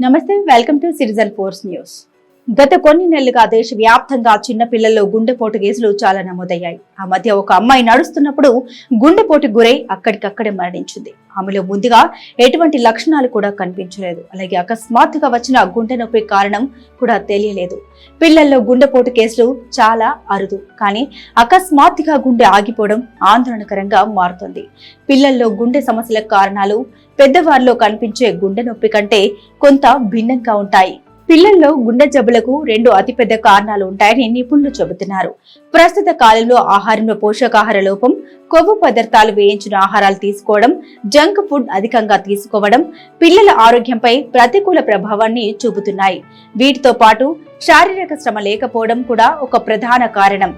నమస్తే welcome to citizen force news గత కొన్ని నెలలుగా దేశవ్యాప్తంగా చిన్నపిల్లల్లో గుండెపోటు కేసులు చాలా నమోదయ్యాయి. ఆ మధ్య ఒక అమ్మాయి నడుస్తున్నప్పుడు గుండెపోటు గురై అక్కడికక్కడే మరణించింది. ఆమెలో ముందుగా ఎటువంటి లక్షణాలు కూడా కనిపించలేదు. అలాగే అకస్మాత్తుగా వచ్చిన గుండె నొప్పి కారణం కూడా తెలియలేదు. పిల్లల్లో గుండెపోటు కేసులు చాలా అరుదు. కానీ అకస్మాత్తుగా గుండె ఆగిపోవడం ఆందోళనకరంగా మారుతుంది. పిల్లల్లో గుండె సమస్యల కారణాలు పెద్దవారిలో కనిపించే గుండె నొప్పి కంటే కొంత భిన్నంగా ఉంటాయి. పిల్లల్లో గుండె జబ్బులకు రెండు అతిపెద్ద కారణాలు ఉంటాయని నిపుణులు చెబుతున్నారు. ప్రస్తుత కాలంలో ఆహారంలో పోషకాహార లోపం కొవ్వు పదార్థాలు వేయించిన ఆహారాలు తీసుకోవడం జంక్ ఫుడ్ అధికంగా తీసుకోవడం పిల్లల ఆరోగ్యంపై ప్రతికూల ప్రభావాన్ని చూపుతున్నాయి. వీటితో పాటు శారీరక శ్రమ లేకపోవడం కూడా ఒక ప్రధాన కారణం.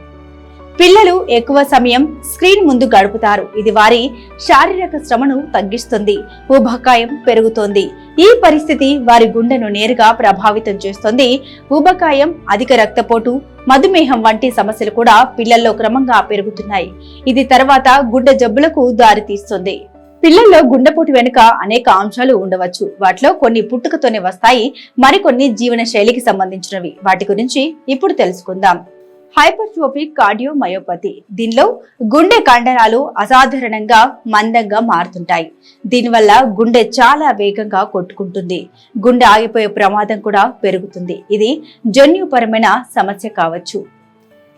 పిల్లలు ఎక్కువ సమయం స్క్రీన్ ముందు గడుపుతారు. ఇది వారి శారీరక శ్రమను తగ్గిస్తుంది. ఊబకాయం పెరుగుతోంది. ఈ పరిస్థితి వారి గుండెను నేరుగా ప్రభావితం చేస్తుంది. ఊబకాయం అధిక రక్తపోటు మధుమేహం వంటి సమస్యలు కూడా పిల్లల్లో క్రమంగా పెరుగుతున్నాయి. ఇది తర్వాత గుండె జబ్బులకు దారితీస్తుంది. పిల్లల్లో గుండెపోటు వెనుక అనేక అంశాలు ఉండవచ్చు. వాటిలో కొన్ని పుట్టుకతోనే వస్తాయి. మరికొన్ని జీవన శైలికి సంబంధించినవి. వాటి గురించి ఇప్పుడు తెలుసుకుందాం. Hypertrophic cardiomyopathy. దీనిలో గుండె కండరాలు అసాధారణంగా మందంగా మారుతుంటాయి. దీనివల్ల గుండె చాలా వేగంగా కొట్టుకుంటుంది. గుండె ఆగిపోయే ప్రమాదం కూడా పెరుగుతుంది. ఇది జన్యుపరమైన సమస్య కావచ్చు.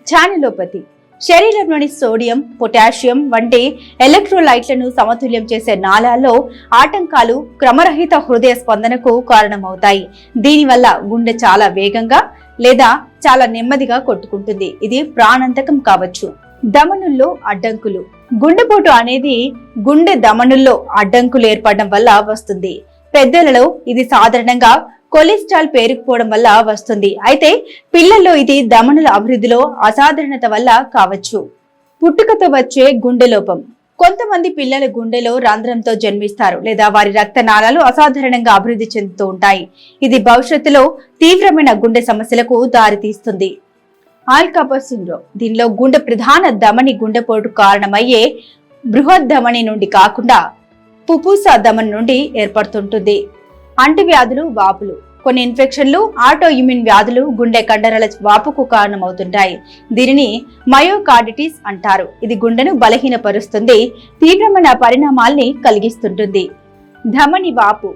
ఛానలోపతి. శరీరంలోని సోడియం పొటాషియం వంటి ఎలక్ట్రోలైట్లను సమతుల్యం చేసే నాళాల్లో ఆటంకాలు క్రమరహిత హృదయ స్పందనకు కారణమవుతాయి. దీనివల్ల గుండె చాలా వేగంగా లేదా చాలా నెమ్మదిగా కొట్టుకుంటుంది. ఇది ప్రాణాంతకం కావచ్చు. దమనుల్లో అడ్డంకులు. గుండెపోటు అనేది గుండె దమనుల్లో అడ్డంకులు ఏర్పడడం వల్ల వస్తుంది. పెద్దలలో ఇది సాధారణంగా కొలెస్ట్రాల్ పేరుకుపోవడం వల్ల వస్తుంది. అయితే పిల్లల్లో ఇది దమనుల అభివృద్ధిలో అసాధారణత వల్ల కావచ్చు. పుట్టుకతో వచ్చే గుండె లోపం కొంతమంది పిల్లల గుండెలో రంధ్రంతో జన్మిస్తారు లేదా వారి రక్తనాళాలు అసాధారణంగా అభివృద్ధి చెందుతూ ఉంటాయి. ఇది భవిష్యత్తులో తీవ్రమైన గుండె సమస్యలకు దారితీస్తుంది. ALCAPA syndrome. దీనిలో గుండె ప్రధాన ధమని గుండెపోటు కారణమయ్యే బృహద్ధమని నుండి కాకుండా పుపూస ధమని నుండి ఏర్పడుతుంటుంది. అంటువ్యాధులు వాపులు. కొన్ని ఇన్ఫెక్షన్లు ఆటో ఇమ్యూన్ వ్యాధులు గుండె కండరాల వాపుకు కారణమవుతుంటాయి. దీనిని మయోకార్డిటిస్ అంటారు. ఇది గుండెను బలహీనపరుస్తుంది తీవ్రమైన పరిణామాల్ని కలిగిస్తుంటుంది. ధమని వాపు.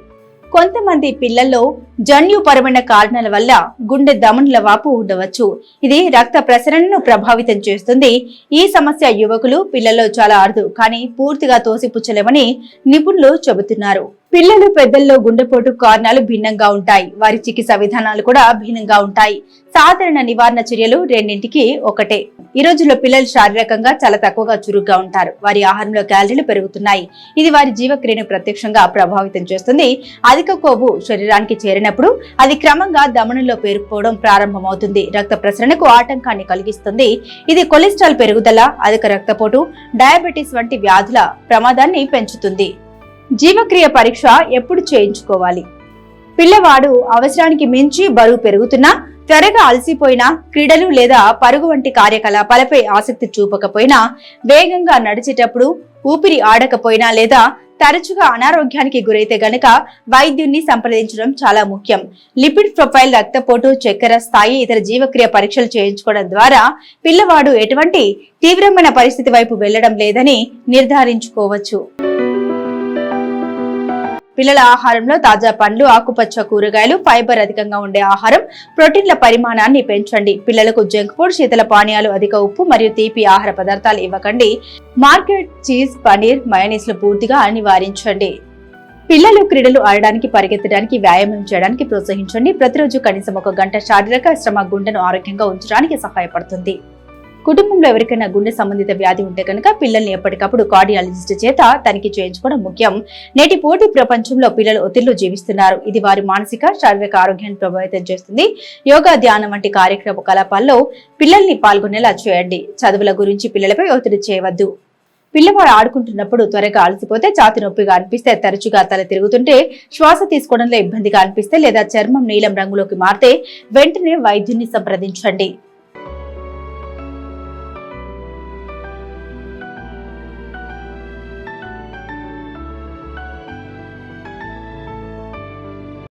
కొంతమంది పిల్లల్లో జన్యుపరమైన కారణాల వల్ల గుండె దమనుల వాపు ఉండవచ్చు. ఇది రక్త ప్రసరణను ప్రభావితం చేస్తుంది. ఈ సమస్య యువకులు పిల్లల్లో చాలా అరుదు కానీ పూర్తిగా తోసిపుచ్చలేమని నిపుణులు చెబుతున్నారు. పిల్లలు పెద్దల్లో గుండెపోటు కారణాలు భిన్నంగా ఉంటాయి. వారి చికిత్స విధానాలు కూడా భిన్నంగా ఉంటాయి. సాధారణ నివారణ చర్యలు రెండింటికి ఒకటే. ఈ రోజుల్లో పిల్లలు శారీరకంగా చాలా తక్కువగా చురుగ్గా ఉంటారు. వారి ఆహారంలో క్యాలరీలు పెరుగుతున్నాయి. ఇది వారి జీవక్రియను ప్రత్యక్షంగా ప్రభావితం చేస్తుంది. అధిక కొవ్వు శరీరానికి చేరినప్పుడు అది క్రమంగా దమనంలో పేరుకుపోవడం ప్రారంభమవుతుంది. రక్త ప్రసరణకు ఆటంకాన్ని కలిగిస్తుంది. ఇది కొలెస్ట్రాల్ పెరుగుదల అధిక రక్తపోటు డయాబెటీస్ వంటి వ్యాధుల ప్రమాదాన్ని పెంచుతుంది. జీవక్రియ పరీక్ష ఎప్పుడు చేయించుకోవాలి? పిల్లవాడు అవసరానికి మించి బరువు పెరుగుతున్నా త్వరగా అలసిపోయినా క్రీడలు లేదా పరుగు వంటి కార్యకలాపాలపై ఆసక్తి చూపకపోయినా వేగంగా నడిచేటప్పుడు ఊపిరి ఆడకపోయినా లేదా తరచుగా అనారోగ్యానికి గురైతే గనక వైద్యున్ని సంప్రదించడం చాలా ముఖ్యం. లిపిడ్ ప్రొఫైల్ రక్తపోటు చక్కెర స్థాయి ఇతర జీవక్రియ పరీక్షలు చేయించుకోవడం ద్వారా పిల్లవాడు ఎటువంటి తీవ్రమైన పరిస్థితి వైపు వెళ్ళడం లేదని నిర్ధారించుకోవచ్చు. పిల్లల ఆహారంలో తాజా పండ్లు ఆకుపచ్చ కూరగాయలు ఫైబర్ అధికంగా ఉండే ఆహారం ప్రోటీన్ల పరిమాణాన్ని పెంచండి. పిల్లలకు జంక్ ఫుడ్ శీతల పానీయాలు అధిక ఉప్పు మరియు తీపి ఆహార పదార్థాలు ఇవ్వకండి. మార్కెట్ చీజ్ పనీర్ మయోనీస్లు పూర్తిగా నివారించండి పిల్లలు క్రీడలు ఆడడానికి పరిగెత్తడానికి వ్యాయామం చేయడానికి ప్రోత్సహించండి. ప్రతిరోజు కనీసం ఒక గంట శారీరక శ్రమ గుండెను ఆరోగ్యంగా ఉంచడానికి సహాయపడుతుంది. కుటుంబంలో ఎవరికైనా గుండె సంబంధిత వ్యాధి ఉంటే కనుక పిల్లల్ని ఎప్పటికప్పుడు కార్డియాలజిస్ట్ చేత తనిఖీ చేయించుకోవడం ముఖ్యం. నేటి పోటీ ప్రపంచంలో పిల్లలు ఒత్తిళ్ళు జీవిస్తున్నారు. ఇది వారి మానసిక శారీరక ఆరోగ్యాన్ని ప్రభావితం చేస్తుంది. యోగా ధ్యానం వంటి కార్యక్రమ కలాపాల్లో పిల్లల్ని పాల్గొనేలా చేయండి. చదువుల గురించి పిల్లలపై ఒత్తిడి చేయవద్దు. పిల్లవాడు ఆడుకుంటున్నప్పుడు త్వరగా అలసిపోతే ఛాతి నొప్పిగా అనిపిస్తే తరచుగా తల తిరుగుతుంటే శ్వాస తీసుకోవడంలో ఇబ్బందిగా అనిపిస్తే లేదా చర్మం నీలం రంగులోకి మారితే వెంటనే వైద్యుని సంప్రదించండి.